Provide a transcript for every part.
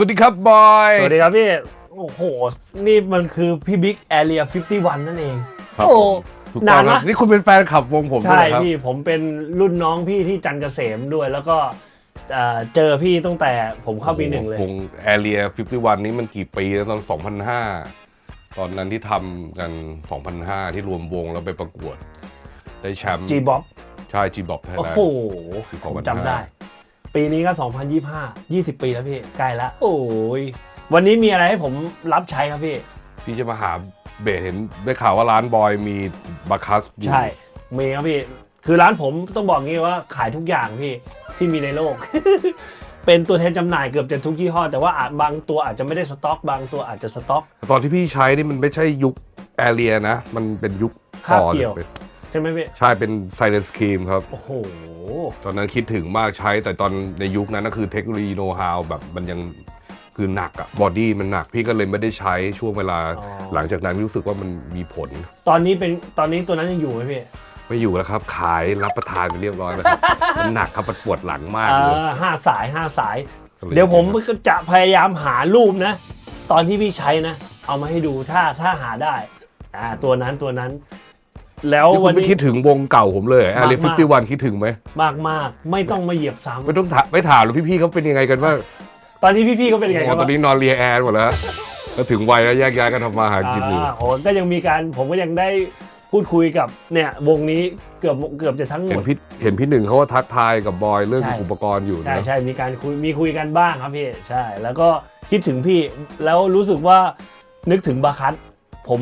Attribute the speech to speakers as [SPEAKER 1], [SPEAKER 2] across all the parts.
[SPEAKER 1] สวัสดีครับบอย
[SPEAKER 2] สวัสดีครับพี่ โอ้โห นี่มันคือพี่บิ๊กแอเรีย51 นั่นเอง
[SPEAKER 1] ครับ
[SPEAKER 2] โอ้
[SPEAKER 1] ถูก
[SPEAKER 2] นา
[SPEAKER 1] ต้อนง
[SPEAKER 2] นะ
[SPEAKER 1] นะ นี่คุณเป็นแฟนคลับวงผม
[SPEAKER 2] ใช่
[SPEAKER 1] ด้วยครับ
[SPEAKER 2] พี่ผมเป็นรุ่นน้องพี่ที่จันทร์เกษมด้วยแล้วก็เอ่อเจอพี่ตั้งแต่ผมเข้าปีหนึ่งเลย
[SPEAKER 1] วงแอเรีย51 นี้มันกี่ปีแล้วตอน 2005 ตอนนั้นที่ทำกัน 2005 ที่รวมวงแล้วไปประกวด ได้แชมป์
[SPEAKER 2] จีบ๊อบ
[SPEAKER 1] ใช่จีบอกไทย
[SPEAKER 2] โอ้
[SPEAKER 1] แลน
[SPEAKER 2] โห
[SPEAKER 1] ด์ คือ
[SPEAKER 2] ผม
[SPEAKER 1] 2005
[SPEAKER 2] จำได้ ปีนี้ก็ 2025 20 ปีแล้วพี่ ใกล้แล้วโอ้ย วันนี้มีอะไรให้ผมรับใช้ครับพี่
[SPEAKER 1] พี่จะมาหาเบสเห็นได้ข่าวว่าร้านบอยมีบาคัสอยู่
[SPEAKER 2] ใช่ มีครับพี่ คือร้านผมต้องบอกงี้ว่าขายทุกอย่างพี่ที่มีในโลก เป็นตัวแทนจำหน่ายเกือบจะทุกยี่ห้อ แต่ว่าอาจบางตัวอาจจะไม่ได้สต็อก บางตัวอาจจะสต็อก
[SPEAKER 1] ตอนที่พี่ใช้นี่มันไม่ใช่ยุคแอเรียนะ มันเป็นยุค
[SPEAKER 2] คาบ
[SPEAKER 1] ก่อน
[SPEAKER 2] เกี่ยว
[SPEAKER 1] เป็น
[SPEAKER 2] ใช่ไหมพี่
[SPEAKER 1] ใช่เป็นไซเลนสครีมครับ
[SPEAKER 2] โอ้โห
[SPEAKER 1] ตอนนั้นคิดถึงมากใช้แต่ตอนในยุคนั้นก็คือเทคโนโลยีโน้ตฮาวแบบมันยังคือหนักอะบอดี้มันหนักพี่ก็เลยไม่ได้ใช้ช่วงเวลา
[SPEAKER 2] อ๋อ
[SPEAKER 1] หลังจากนั้นรู้สึกว่ามันมีผล
[SPEAKER 2] ตอนนี้เป็นตอนนี้ตัวนั้นยังอยู่ไหมพี่
[SPEAKER 1] ไม่อยู่แล้วครับ ขายรับประทานไปเรียบร้อยแล้วครับ มันหนักครับมันปวดหลังมาก
[SPEAKER 2] เอ
[SPEAKER 1] เลย
[SPEAKER 2] อห้าสายห้าสาย
[SPEAKER 1] ก็ล
[SPEAKER 2] เดี๋ยวผมก็จะพยายามหารูปนะ ตอนที่พี่ใช้นะ เอามาให้ดูถ้าถ้าหาได้อ่าตัวนั้นตัวนั้น แล้ว
[SPEAKER 1] นี่คุ
[SPEAKER 2] วั
[SPEAKER 1] ณ
[SPEAKER 2] น
[SPEAKER 1] ไม่
[SPEAKER 2] นี้
[SPEAKER 1] คิดถึงวงเก่าผมเลยแอร์เรีย
[SPEAKER 2] มาก
[SPEAKER 1] ฟิ
[SPEAKER 2] ๆ
[SPEAKER 1] ฟตี้วันคิดถึงไหม
[SPEAKER 2] มากมากไม่ต้องมาเหยียบซ้
[SPEAKER 1] ไม่ต้องถามไม่ถามหรอกพี่ๆเขาเป็นยังไงกันบ้างำ
[SPEAKER 2] ตอนนี้พี่ๆก็เป็นยังไง
[SPEAKER 1] โอ้
[SPEAKER 2] กัน
[SPEAKER 1] ตอนนี้นอนเรียแอร์หมดแล้วก็ถึงวัยแล้วแยกย้ายกันทำมาหากินอยู่
[SPEAKER 2] อ่าโอ้ก็ยังมีการผมก็ยังได้พูดคุยกับเนี่ยวงนี้เกือบเกือบจะทั้งหม
[SPEAKER 1] เห็น
[SPEAKER 2] ด
[SPEAKER 1] พี่เห็นพี่หนึ่งเขาว่าทักทายกับบอยเรื่อง
[SPEAKER 2] ใช่
[SPEAKER 1] อุปกรณ์อยู่
[SPEAKER 2] ใช่
[SPEAKER 1] นะ
[SPEAKER 2] ใช่มีการคุยมีคุยกันบ้างครับพี่ ใช่ แล้วก็คิดถึงพี่แล้วรู้สึกว่านึกถึงบาคัสผม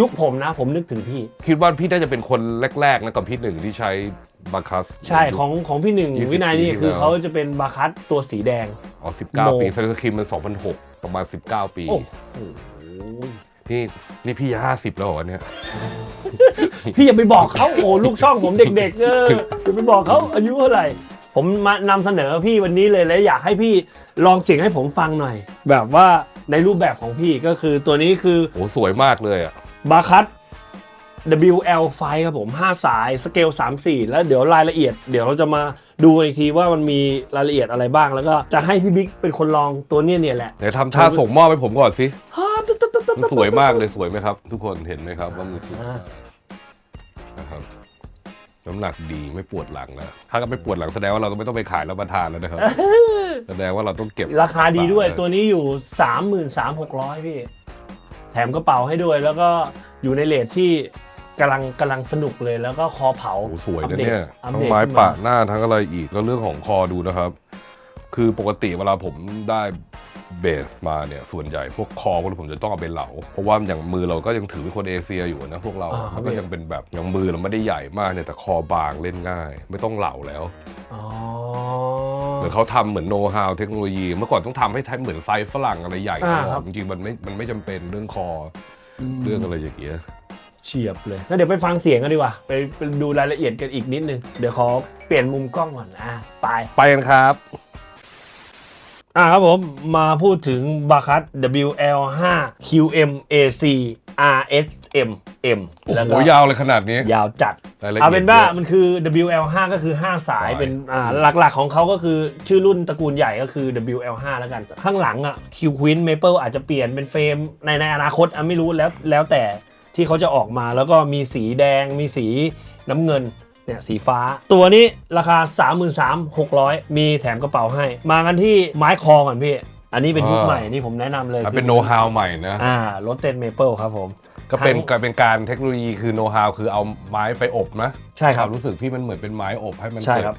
[SPEAKER 2] ยุคผมนะผมนึกถึงพี่
[SPEAKER 1] คิดว่าพี่น่าจะเป็นคนแรกๆนะกับพี่หนึ่งที่ใช้บาคัส
[SPEAKER 2] ใช่ของของพี่หนึ่ง
[SPEAKER 1] 20
[SPEAKER 2] วินัยนี่
[SPEAKER 1] ปีที่
[SPEAKER 2] คือ
[SPEAKER 1] แล้ว
[SPEAKER 2] เขาจะเป็นบาคัสตัวสีแดง
[SPEAKER 1] อ๋อ
[SPEAKER 2] โม
[SPEAKER 1] 19 ปีเซนสครีมมัน 2006 ประมาณ 19 ปี
[SPEAKER 2] โอ้โห
[SPEAKER 1] นี่นี่พี่ห้าสิบแล้วเหรอเนี่ย
[SPEAKER 2] พี่อย่าไปบอกเขาโอ้ลูกช่องผมเด็ก ๆ เอออย่าไปบอกเขาอายุเท่าไหร่ ผมมานำเสนอพี่วันนี้เลยและอยากให้พี่ลองเสียงให้ผมฟังหน่อย แบบว่าในรูปแบบของพี่ก็คือตัวนี้คือ
[SPEAKER 1] โอ้สวยมากเลยอะ
[SPEAKER 2] บาคัส WL ไฟครับผม 5 สายสเกล 3 4 แล้วเดี๋ยวรายละเอียด เดี๋ยวเราจะมาดูอีกทีว่ามันมีรายละเอียดอะไรบ้าง แล้วก็จะให้พี่บิ๊กเป็นคนลองตัวเนี้ยเนี่ยแหละ
[SPEAKER 1] ไหนทำท่าส่งมอบให้ผมก่อนสิ
[SPEAKER 2] ฮ่าตุ๊ดตุ๊ดตุ๊ดตุ๊ด
[SPEAKER 1] มันสวยมากเลยสวยไหมครับ ทุกคนเห็นไหมครับว่ามันสวย
[SPEAKER 2] อ่า
[SPEAKER 1] นะครับน้ำหนักดีไม่ปวดหลังแล้วถ้าก็ไม่ปวดหลังแสดงว่าเราต้องไม่ต้องไปขายรับประทานแล้วนะครับ แสดงว่าเราต้องเก็บ
[SPEAKER 2] ราคาดีด้วย
[SPEAKER 1] รักษา
[SPEAKER 2] ตัวนี้อยู่ 33,600พี่ แถมกระเป๋าให้ด้วย แล้วก็อยู่ในเลทที่กำลังกำลังสนุกเลยแล้วก็คอเผา
[SPEAKER 1] โอ้โหสวย
[SPEAKER 2] อัป
[SPEAKER 1] นะ
[SPEAKER 2] ดต
[SPEAKER 1] เนี่ย
[SPEAKER 2] อัป
[SPEAKER 1] ทั้ง
[SPEAKER 2] เดต
[SPEAKER 1] ไม้
[SPEAKER 2] ขึ้น
[SPEAKER 1] ปะหน้าทั้งอะไรอีกแล้วเรื่องของคอดูนะครับ คือปกติเวลาผมได้เบสมาเนี่ยส่วนใหญ่พวกคอพวกนี้ผมจะต้องเอาไปเหลา เพราะว่าอย่างมือเราก็ยังถือเป็นคนเอเชียอยู่นะพวกเรา
[SPEAKER 2] อ่าครับ
[SPEAKER 1] มันก็ยังเป็นแบบอย่างมือเราไม่ได้ใหญ่มากเนี่ยแต่คอบางเล่นง่าย ไม่ต้องเหลาแล้ว
[SPEAKER 2] อ๋อ
[SPEAKER 1] เห มือนเขาทำเหมือนโน้ตฮาวเทคโนโลยี เมื่อก่อนต้องทำให้ทำเหมือนไซส์ฝรั่งอะไรใหญ่ตลอดจริงๆมันไม่มันไม่จำเป็นเรื่องคออเรื่องอะไรอย่างเงี้ย
[SPEAKER 2] เฉียบเลยงั้นเดี๋ยวไปฟังเสียงกันดีกว่าไปไปดูรายละเอียดกันอีกนิดนึง เดี๋ยวขอเปลี่ยนมุมกล้องก่อนอะไป
[SPEAKER 1] ไปกันครับ
[SPEAKER 2] อะครับผมมาพูดถึงบาคัส WL5 QMAC RSM M
[SPEAKER 1] โอ้
[SPEAKER 2] แล้ว
[SPEAKER 1] โห
[SPEAKER 2] ก็
[SPEAKER 1] ยาวเลยขนาดนี้
[SPEAKER 2] ยาวจัด
[SPEAKER 1] รายละเอียด
[SPEAKER 2] เอาเป็นว่า
[SPEAKER 1] เยอะ
[SPEAKER 2] มันคือ WL5 ก็คือ5สาย
[SPEAKER 1] สาย
[SPEAKER 2] เป็นอ่าหลักๆของเขาก็คือชื่อรุ่นตระกูลใหญ่ก็คือ WL5 แล้วกัน ข้างหลังอะ Q Queen Maple อาจจะเปลี่ยนเป็นเฟรมในในอนาคตอะไม่รู้แล้วแล้วแต่ที่เขาจะออกมาแล้วก็มีสีแดงมีสีน้ำเงิน เนี่ยสีฟ้า ตัวนี้ราคา 33,600 มีแถมกระเป๋าให้ มากันที่ไม้คอก่อนพี่ อันนี้เป็นยุคใหม่นี่ผมแนะนำเลย
[SPEAKER 1] อะเป็นโน้ตฮาวใหม่นะ
[SPEAKER 2] อ่ารถเต้นเมเปิลครับผม
[SPEAKER 1] ก็เป็น
[SPEAKER 2] ทั้ง
[SPEAKER 1] การเป็นการเทคโนโลยีคือโน้ตฮาวคือเอาไม้ไปอบนะ
[SPEAKER 2] ใช่ครับ
[SPEAKER 1] วามรู้สึกพี่มันเหมือนเป็นไม้อบให้มัน
[SPEAKER 2] ใช่
[SPEAKER 1] เกิด
[SPEAKER 2] ครับ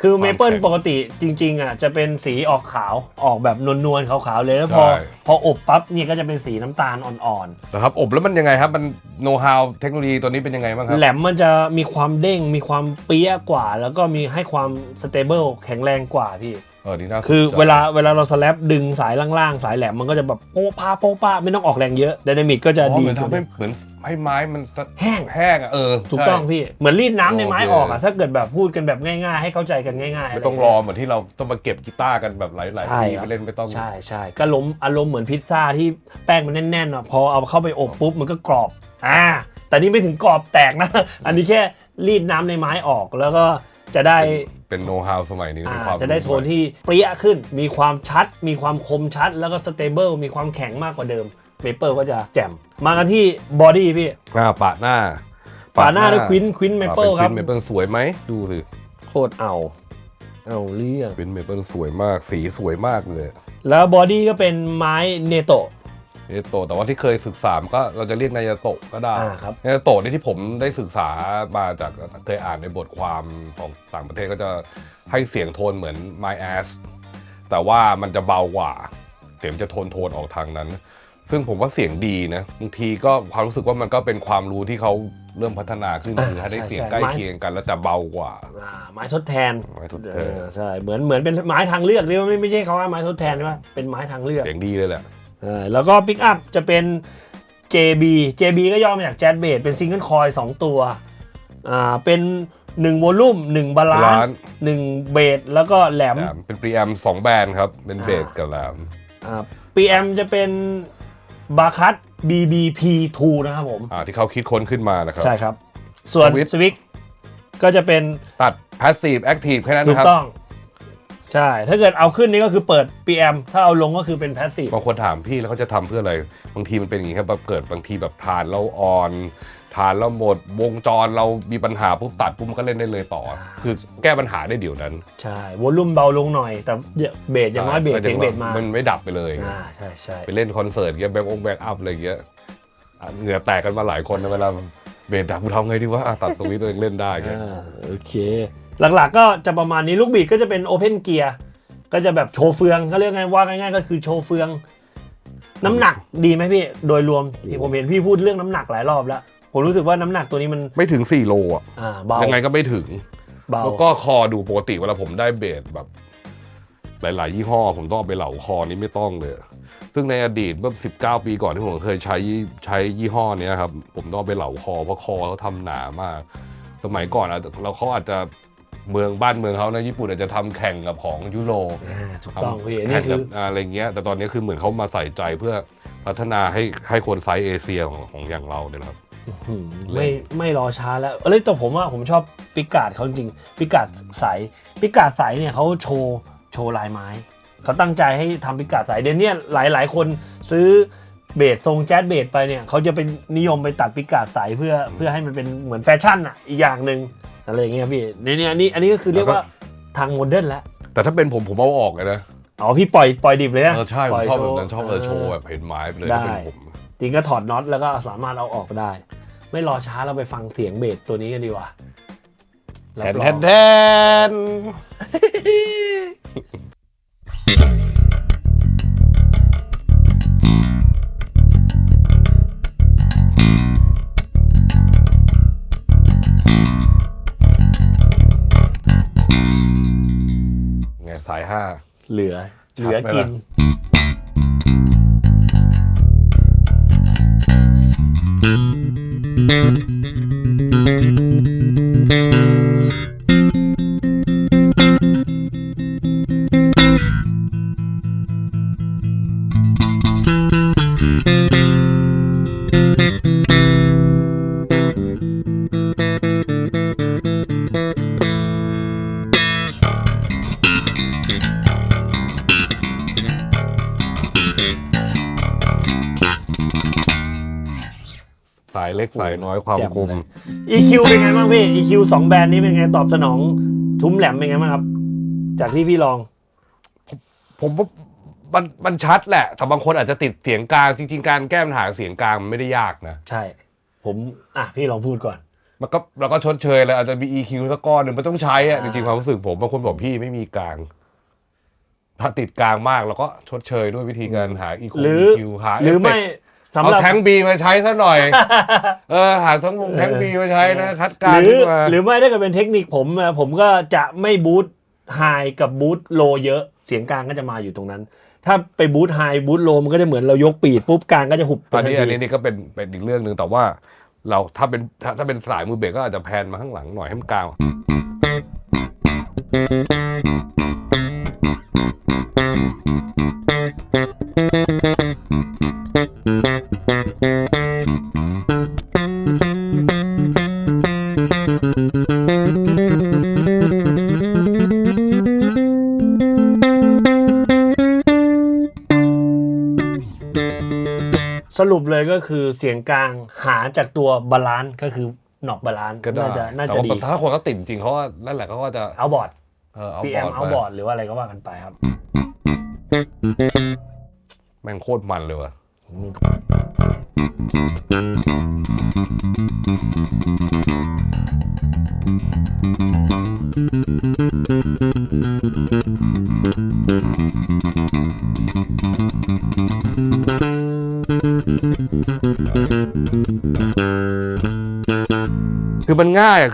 [SPEAKER 2] คือ
[SPEAKER 1] ความ
[SPEAKER 2] เมเปิล
[SPEAKER 1] แข็ง
[SPEAKER 2] ปกติจริงๆอะจะเป็นสีออกขาวออกแบบนวลๆขาวๆเลยแล้วพอ
[SPEAKER 1] ใช่
[SPEAKER 2] พออบปั๊บเนี่ยก็จะเป็นสีน้ำตาลอ่อน
[SPEAKER 1] นะครับอบแล้วมันยังไงครับ มันโน้ตฮาวเทคโนโลยีตัวนี้เป็นยังไงบ้างครับ
[SPEAKER 2] ๆแหลมมันจะมีความเด้งมีความเปี้ยกว่า แล้วก็มีให้ความสเตเบิลแข็งแรงกว่าพี่
[SPEAKER 1] เออนี่น่าสนใจ
[SPEAKER 2] คือเวลาเวลาเราสแลปดึงสายล่างๆ สายแหลมมันก็จะแบบโป๊ะป้าโป๊ะป้าไม่ต้องออกแรงเยอะไดนามิกก็จะ
[SPEAKER 1] อ๋อ
[SPEAKER 2] ดี
[SPEAKER 1] เหมือน
[SPEAKER 2] ขึ้น
[SPEAKER 1] ทำให้เหมือนให้ไม้มันสะ
[SPEAKER 2] แห้ง
[SPEAKER 1] แห้งอะเออ
[SPEAKER 2] ถูก
[SPEAKER 1] ใช่
[SPEAKER 2] ต้องพี่ เหมือนรีดน้ำในไม้
[SPEAKER 1] โอเค
[SPEAKER 2] ออกอะถ้าเกิดแบบพูดกันแบบง่ายๆ ให้เข้าใจกันง่ายๆ
[SPEAKER 1] ไม่ต้องรอเหมือนที่เราต้องมาเก็บกีตาร์กันแบบหลาย
[SPEAKER 2] ใช่
[SPEAKER 1] ๆที
[SPEAKER 2] ครับ
[SPEAKER 1] ไปเล่นไม่ต้อง
[SPEAKER 2] ใช่ใช่ก็ล้มอารมณ์เหมือนพิซซ่าที่แป้งมันแน่นๆอะพอเอาเข้าไปอบปุ๊บมันก็กรอบอ่าแต่นี่ไม่ถึงกรอบแตกนะ อันนี้แค่รีดน้ำในไม้ออกแล้วก็จะได้
[SPEAKER 1] เป็นโน้ตฮาวสมัยนี้
[SPEAKER 2] อ่า
[SPEAKER 1] เป็นความ
[SPEAKER 2] จะได้โทนที่เปรี้ยขึ้น มีความชัด มีความคมชัด แล้วก็สเตเบิลมีความแข็งมากกว่าเดิมเมเปิลก็จะแจ่ม มากันที่บอดี้พี่
[SPEAKER 1] อ่าปาดหน้า
[SPEAKER 2] ฝาหน้าด้วยควินควินเมเปิลครับ
[SPEAKER 1] เมเปิลสวยไหมดูสิ
[SPEAKER 2] โคตรเอาเอาเรื่อง
[SPEAKER 1] ควินเมเปิลสวยมากสีสวยมากเลย
[SPEAKER 2] แล้วบอดี้ก็เป็นไม้เนโตะ
[SPEAKER 1] เนโตะแต่ว่าที่เคยศึกษาก็เราจะเรียกนายาโตะก็ได้
[SPEAKER 2] อ่าครับ
[SPEAKER 1] นายาโตะนี่ที่ผมได้ศึกษามาจากเคยอ่านในบทความของต่างประเทศก็จะให้เสียงโทนเหมือน My Ass แต่ว่ามันจะเบากว่า เสียงจะโทนโทนออกทางนั้น ซึ่งผมว่าเสียงดีนะบางทีก็ความรู้สึกว่ามันก็เป็นความรู้ที่เขาเริ่มพัฒนาขึ้น
[SPEAKER 2] อ่า
[SPEAKER 1] คือให้ได้เสียง
[SPEAKER 2] ใช่
[SPEAKER 1] ใกล้
[SPEAKER 2] ไม้
[SPEAKER 1] เคียงกัน แล้วแต่เบากว่า
[SPEAKER 2] อ่าไม้ทดแทน
[SPEAKER 1] ไม้ทดแทน
[SPEAKER 2] เออใช่เหมือนเหมือนเป็นไม้ทางเลือกเรียกว่าไม่ไม่ใช่เขาว่าไม้ทดแทนใช่ไหมเป็นไม้ทางเลือก
[SPEAKER 1] เสียงดีเลยแหละ
[SPEAKER 2] เออแล้วก็ปิกอัพจะเป็น JB JB ก็ย่อมาจากแจ๊ z เบสเป็นซิงเกิลคอย2ตัวอ่าเป็น1วอลลุ่ม1บาลา
[SPEAKER 1] บาลานนซ์
[SPEAKER 2] ซ์1เบสแล้วก็แหลม
[SPEAKER 1] แหลม เป็นปรีแอมสองแบรนด์ครับ เป็น
[SPEAKER 2] อ่า
[SPEAKER 1] เบสกับแหลม
[SPEAKER 2] อ่า PM จะเป็นบาคัต BBP2 นะครับผม
[SPEAKER 1] อ่าที่เขาคิดค้นขึ้นมานะครับ
[SPEAKER 2] ใช่ครับ ส่วน
[SPEAKER 1] Switch
[SPEAKER 2] สวิกก็จะเป็น
[SPEAKER 1] ตัด passive active แค่นั้น
[SPEAKER 2] ถู
[SPEAKER 1] นะ
[SPEAKER 2] ก
[SPEAKER 1] ครับ
[SPEAKER 2] ต้อง ใช่ ถ้าเกิดเอาขึ้นนี่ก็คือเปิด PM ถ้าเอาลงก็คือเป็น passive
[SPEAKER 1] บางคนถามพี่แล้วเขาจะทำเพื่ออะไร บางทีมันเป็นอย่างนี้ครับแบบเกิดบางทีแบบทานเราอ่อนทานเราหมดวงจรเรามีปัญหาปุ๊บตัดปุ๊บมันก็เล่นได้เลยต่อ คือแก้ปัญหาได้เดี๋ยวนั้น
[SPEAKER 2] ใช่วอลลุ่มเบาลงหน่อย แต่เบสอย่างน้อยเบสเสียงเบสมา
[SPEAKER 1] มันไม่ดับไปเลย
[SPEAKER 2] อ่าใช่ใช่
[SPEAKER 1] ไปเล่นคอนเสิร์ตเงี้ยแบ็คองแบ็คอัพอะไรเงี้ยอะเหงื่อแตกกันมาหลายคนนะเวลาเบสดับกูทำไงดีวะอะตัดตรงนี้ตัวเองเล่นได้เงี้ย
[SPEAKER 2] อ่าโอเค หลักๆก็จะประมาณนี้ลูกบีดก็จะเป็นโอเพนเกียร์ก็จะแบบโชว์เฟืองเขาเรียกไงว่าง่ายๆก็คือโชว์เฟือง น้ำหนักดีไหมพี่ โดยรวมที่ผมเห็นพี่พูดเรื่องน้ำหนักหลายรอบแล้ว ผมรู้สึกว่าน้ำหนักตัวนี้มัน
[SPEAKER 1] ไม่ถึง 4 โลอะ
[SPEAKER 2] อ่าเบา
[SPEAKER 1] ยังไงก็ไม่ถึง
[SPEAKER 2] เบา
[SPEAKER 1] แล้วก็คอดูปกติเวลาผมได้เบสแบบ หลาย ๆ ยี่ห้อผมต้องเอาไปเหลาคอนี้ไม่ต้องเลย ซึ่งในอดีตเมื่อ19 ปีก่อนที่ผมเคยใช้ใช้ยี่ห้อเนี้ยครับผมต้องเอาไปเหลาคอเพราะคอเขาทำหนามาก สมัยก่อนอาจจะเราเขาอาจจะ เมืองบ้านเมืองเขานะญี่ปุ่นอาจจะทำแข่งกับของยุโรป
[SPEAKER 2] อ่าถูกต้อง
[SPEAKER 1] ทำ
[SPEAKER 2] พี่
[SPEAKER 1] แข่
[SPEAKER 2] นี่
[SPEAKER 1] ง
[SPEAKER 2] คื
[SPEAKER 1] กั
[SPEAKER 2] อบ
[SPEAKER 1] อะไรเงี้ยแต่ตอนนี้คือเหมือนเขามาใส่ใจเพื่อพัฒนาให้ให้คนไซส์เอเชียของของอย่างเราเนี่ยนะครับ
[SPEAKER 2] หืมไม่ไม่รอช้าแล้วเอ้ยแต่ผมว่าผมชอบปิกาดเขาจริงปิกาดใสปิกาดใสเนี่ยเขาโชว์โชว์ลายไม้เขาตั้งใจให้ทำปิกาดใสเดี๋ยวนี้หลายหลายๆคนซื้อเบสทรงแจ๊สเบสไปเนี่ยเขาจะเป็นนิยมไปตัดปิกาดใสเพื่อเพื่อให้มันเป็นเหมือนแฟชั่นอะอีกอย่างหนึ่ง อะไรอย่างเงี้ยพี่เนี่ยเนี่ยอันนี้อันนี้ก็คือเรียกว่าทางโมเดิร์นแล้ว
[SPEAKER 1] แต่ถ้าเป็นผมผมเอาออกเลยนะ
[SPEAKER 2] อ๋อพี่ปล่อยปล่อยดิบเลยนะ
[SPEAKER 1] เออใช่ผม
[SPEAKER 2] ปล่ย
[SPEAKER 1] ชอบแบบ
[SPEAKER 2] โว์
[SPEAKER 1] นั้นชอบเออโชว์แบบเห็นไม้ไปเลย
[SPEAKER 2] ได้
[SPEAKER 1] ถ้าเป็นผม
[SPEAKER 2] จริงก็ถอดน็อตแล้วก็สามารถเอาออกได้ ไม่รอช้าเราไปฟังเสียงเบสตัวนี้กันดีกว่า
[SPEAKER 1] แท
[SPEAKER 2] รับ
[SPEAKER 1] น
[SPEAKER 2] ร
[SPEAKER 1] แท
[SPEAKER 2] อง
[SPEAKER 1] น
[SPEAKER 2] เหลือ
[SPEAKER 1] ชั
[SPEAKER 2] เห
[SPEAKER 1] ด
[SPEAKER 2] ลือ
[SPEAKER 1] ไหม
[SPEAKER 2] กิ
[SPEAKER 1] ล่ะ
[SPEAKER 2] น
[SPEAKER 1] เล็กสายน้อยความ
[SPEAKER 2] แจ่ม
[SPEAKER 1] คม
[SPEAKER 2] เลย EQ เป็นไงบ้างพี่ EQ สองแบรนด์นี้เป็นไงตอบสนอง ทุ้มแหลมเป็นไงบ้างครับ จากที่พี่ลอง
[SPEAKER 1] ผมว่ามันมันชัดแหละ แต่บางคนอาจจะติดเสียงกลาง จริง ๆ การแก้ปัญหาเสียงกลางมันไม่ได้ยากนะ
[SPEAKER 2] ใช่ ผมอะพี่ลองพูดก่อน
[SPEAKER 1] มันก็เราก็ชดเชยเลยอาจจะมี EQ สักก้อนหนึ่งมันต้องใช้อะ
[SPEAKER 2] อ่า
[SPEAKER 1] จริงๆความรู้สึกผมบางคนบอกพี่ไม่มีกลาง ถ้าติดกลางมากเราก็ชดเชยด้วยวิธีการหา EQ
[SPEAKER 2] หรือ
[SPEAKER 1] หา
[SPEAKER 2] หรือไม่
[SPEAKER 1] เฟกต์
[SPEAKER 2] สำ
[SPEAKER 1] เอา
[SPEAKER 2] หรับ
[SPEAKER 1] แทงบีมาใช้ซะหน่อย เออหาทั้งวงแทงบีมาใช้นะ คัดกลาง
[SPEAKER 2] หรือ
[SPEAKER 1] ขึ้นมา
[SPEAKER 2] หรือไม่ถ้าเกิดเป็นเทคนิคผมอะผมก็จะไม่บูทไฮกับบูทโลเยอะเสียงกลางก็จะมาอยู่ตรงนั้น ถ้าไปบูทไฮบูทโลมันก็จะเหมือนเรายกปีดปุ๊บกลางก็จะหุบไป
[SPEAKER 1] อันนี้
[SPEAKER 2] ทั
[SPEAKER 1] อัน
[SPEAKER 2] ที
[SPEAKER 1] นี้นี่ก็เป็นเป็นอีกเรื่องหนึ่งแต่ว่า เราถ้าเป็นถ้าถ้าเป็นสายมือเบสก็อาจจะแพนมาข้างหลังหน่อยให้มันกลาง
[SPEAKER 2] คือเสียงกลางหาจากตัวบาลานซ์ก็คือหนอกบาลานซ์
[SPEAKER 1] ก็ได้
[SPEAKER 2] น่าจะน่า
[SPEAKER 1] แต่
[SPEAKER 2] จะ
[SPEAKER 1] ว่า
[SPEAKER 2] ดี
[SPEAKER 1] ถ้าคนเขาติดจริงเขาว่านั่นแหละเขาก็จะ
[SPEAKER 2] เอาบอร์ด
[SPEAKER 1] เออเอา
[SPEAKER 2] PM
[SPEAKER 1] บอร์ด
[SPEAKER 2] เอา
[SPEAKER 1] ไป
[SPEAKER 2] บอร์ดหรือว่าอะไรก็ว่ากันไปครับ
[SPEAKER 1] แม่งโคตรมันเลยว่ะคือมั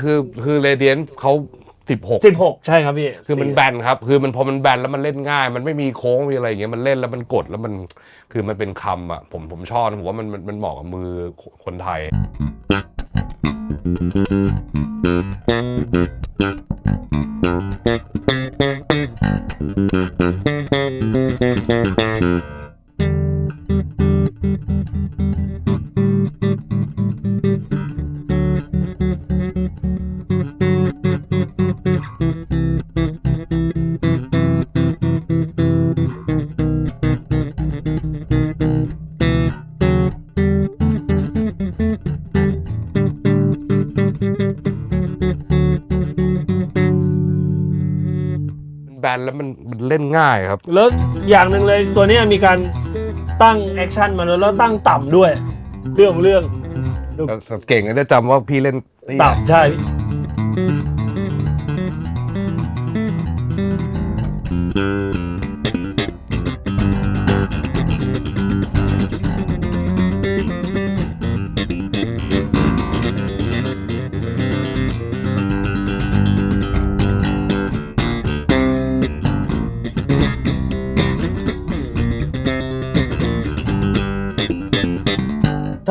[SPEAKER 1] คือคือเรเดียนเขาสิบหก
[SPEAKER 2] 16ใช่ครับพี่
[SPEAKER 1] คือมันแบนครับ คือมันพอมันแบนแล้วมันเล่นง่าย มันไม่มีโค้งมีอะไรอย่างเงี้ยมันเล่นแล้วมันกดแล้วมันคือมันเป็นคำอะผมผมชอบนะผมว่ามันมันมันเหมาะกับมือคนไทยมัน ครับ
[SPEAKER 2] แล้วอย่างหนึ่งเลยตัวเนี้ยมีการตั้งแอคชั่นมาแล้วแล้วตั้งต่ำด้วย เรื่องเรื่อง
[SPEAKER 1] เก่งนะได้จำว่าพี่เล่นเตี้ย
[SPEAKER 2] ต่ำใช่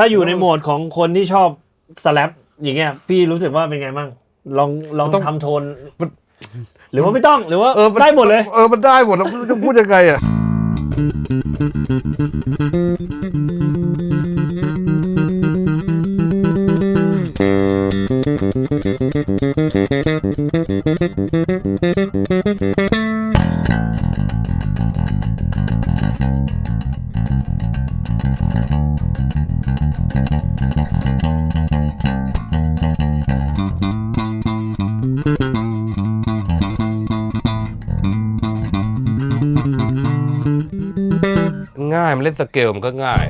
[SPEAKER 2] ถ้าอยู่ในโหมดของคนที่ชอบสแลปอย่างเงี้ย พี่รู้สึกว่าเป็นไงบ้างลองลอง
[SPEAKER 1] มันต้อง
[SPEAKER 2] ทำโทน
[SPEAKER 1] มัน
[SPEAKER 2] หรือว่าไม่ต้องหรือว่า
[SPEAKER 1] เออมัน
[SPEAKER 2] ได้หมดเลย
[SPEAKER 1] เออมันได้หมดแล้วไม่รู้จะพูดยังไงอะายมันเล่นสเกลมันก็ง่าย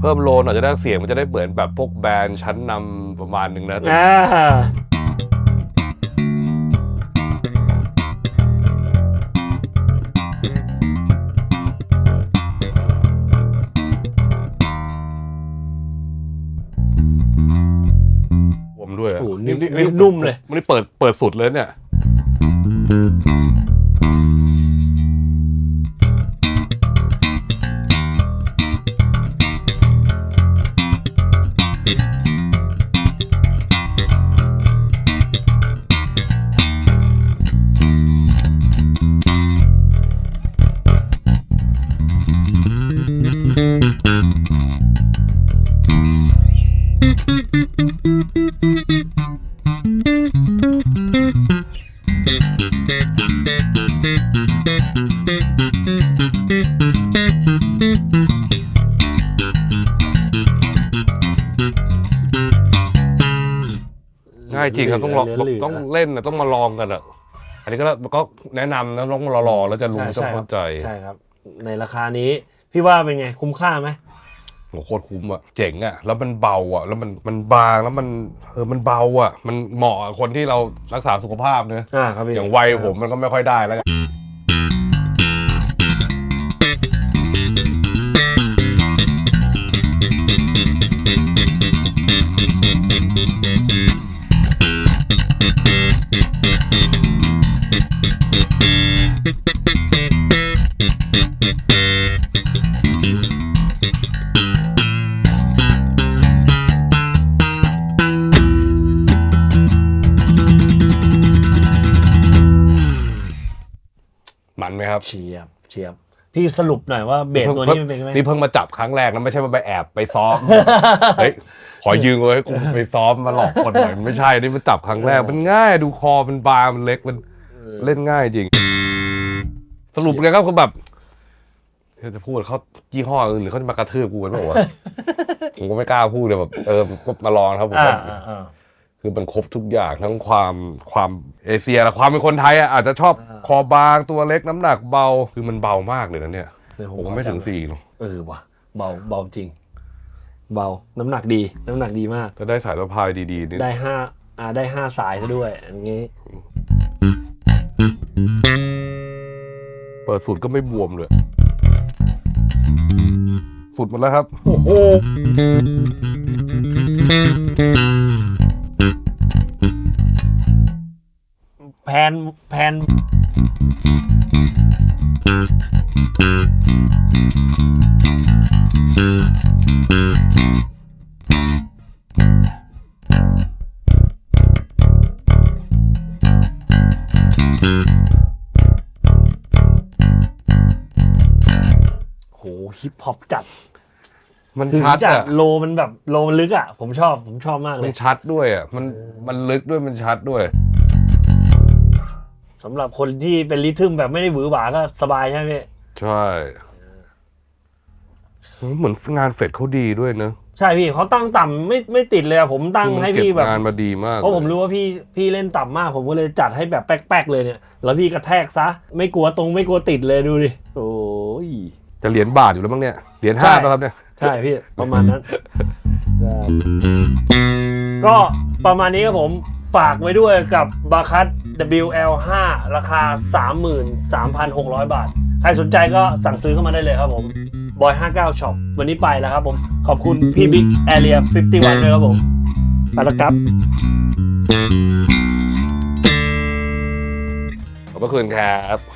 [SPEAKER 1] เพิ่มโลนอาจจะได้เสียงมันจะได้เหมือนแบบพวกแบรนด์ชั้นนำประมาณหนึ่งนะแต่
[SPEAKER 2] อ่า นุ่มเลย
[SPEAKER 1] มันนี่เปิดเปิดสุดเลยเนี่ย จริงครับต้องลอง
[SPEAKER 2] เหลือๆ
[SPEAKER 1] ต้องเล่นนะต้องมาลองกันอะ อันนี้ก็ก็แนะนำนะต้องมารอแล้วจะรู้
[SPEAKER 2] ใช่
[SPEAKER 1] จะ
[SPEAKER 2] ใช่ครั
[SPEAKER 1] เข้า
[SPEAKER 2] บ
[SPEAKER 1] ใจ
[SPEAKER 2] ใช่ครับ ในราคานี้พี่ว่าเป็นไงคุ้มค่าไหม
[SPEAKER 1] โหโคตรคุ้มอะเจ๋งอะแล้วมันเบาอะ แล้วมันมันบางแล้วมันเออมันเบาอะ มันเหมาะกับคนที่เรารักษาสุขภาพเนอะ
[SPEAKER 2] อ่าครับพี่
[SPEAKER 1] อย่างวัยผมมันก็ไม่ค่อยได้แล้ว ไหมครับ
[SPEAKER 2] เชียบเชียบพี่สรุปหน่อยว่าเบสตัวนี้มันเป็นไง
[SPEAKER 1] นี่เพิ่งมาจับครั้งแรกนะไม่ใช่ว่าไปแอบไปซ้อมเฮ้ยขอยืมไว้กูไปซ้อมมาหลอกคนหน่อยไม่ใช่นี่มันจับครั้งแรกมันง่ายดูคอมันบางมันเล็กมันเล่นง่ายจริง สรุปเลยครับคือแบบจะพูดเขายี่ห้ออื่นหรือเขาจะมากระทืบกูกันเปล่าวะผมก็ไม่กล้าพูดเลยแบบเออก็มาลองนะครับผม
[SPEAKER 2] อ่า
[SPEAKER 1] ว่า
[SPEAKER 2] อ่าอ่า
[SPEAKER 1] คือมันครบทุกอย่างทั้งความความเอเชียและความเป็นคนไทยอะอาจจะชอบ
[SPEAKER 2] อ่า
[SPEAKER 1] คอบางตัวเล็กน้ำหนักเบาคือมันเบามากเลยนะเนี่ย
[SPEAKER 2] เดี๋ยว
[SPEAKER 1] ผมว่า
[SPEAKER 2] ขอ
[SPEAKER 1] ไม่ถึง
[SPEAKER 2] จับ
[SPEAKER 1] สี่เนอะ
[SPEAKER 2] เออว่ะเบาเบาจริง เบาน้ำหนักดี น้ำหนักดีมาก
[SPEAKER 1] ถ้าได้สายสะพายดีๆนี่
[SPEAKER 2] ได้ห้าอ่าได้ห้าสายซะด้วยอย่างงี้
[SPEAKER 1] เปิดสุดก็ไม่บวมเลยสุดหมดแล้วครับ
[SPEAKER 2] โอ้โห นแพนโหฮิปฮอปจัด
[SPEAKER 1] มัน
[SPEAKER 2] ถึง
[SPEAKER 1] ชัด
[SPEAKER 2] จัด
[SPEAKER 1] อะ
[SPEAKER 2] โลมันแบบโลมันลึกอะ ผมชอบผมชอบมากเล
[SPEAKER 1] มัน
[SPEAKER 2] ย
[SPEAKER 1] ชัดด้วยอะมันมันลึกด้วยมันชัดด้วย
[SPEAKER 2] สำหรับคนที่เป็นริทึมแบบไม่ได้หวือหวาก็สบายใช่ไหมพี่
[SPEAKER 1] ใช่เหมือนงานเฟดเขาดีด้วยเนอะ
[SPEAKER 2] ใช่พี่เขาตั้งต่ำไม่ไม่ติดเลยอะผมตั้ง
[SPEAKER 1] คือมัน
[SPEAKER 2] ให้
[SPEAKER 1] เก็
[SPEAKER 2] พี่
[SPEAKER 1] บ
[SPEAKER 2] แบบ
[SPEAKER 1] งานมาดีมาก
[SPEAKER 2] เพราะผม
[SPEAKER 1] ลย
[SPEAKER 2] รู้ว่าพี่พี่เล่นต่ำมาก ผมก็เลยจัดให้แบบแป๊กๆเลยเนี่ย แล้วพี่กระแทกซะ ไม่กลัวตรงไม่กลัวติดเลยดูดิโอ้ย
[SPEAKER 1] จะเหรียญบาทอยู่แล้วมั้งเนี่ย เหรียญ
[SPEAKER 2] ใช่
[SPEAKER 1] ห้าแล้วครับเนี่ย
[SPEAKER 2] ใช่พี่ ประมาณนั้น ก็ประมาณนี้ครับผม ฝากไว้ด้วยกับบาคัส WL5 ราคา 33,600 บาท ใครสนใจก็สั่งซื้อเข้ามาได้เลยครับผมบอย59 Shop วันนี้ไปแล้วครับผม ขอบคุณพี่บิ๊กแอเรีย51ด้วยครับผมไปแล้วครับ
[SPEAKER 1] ขอบพระคุณครับ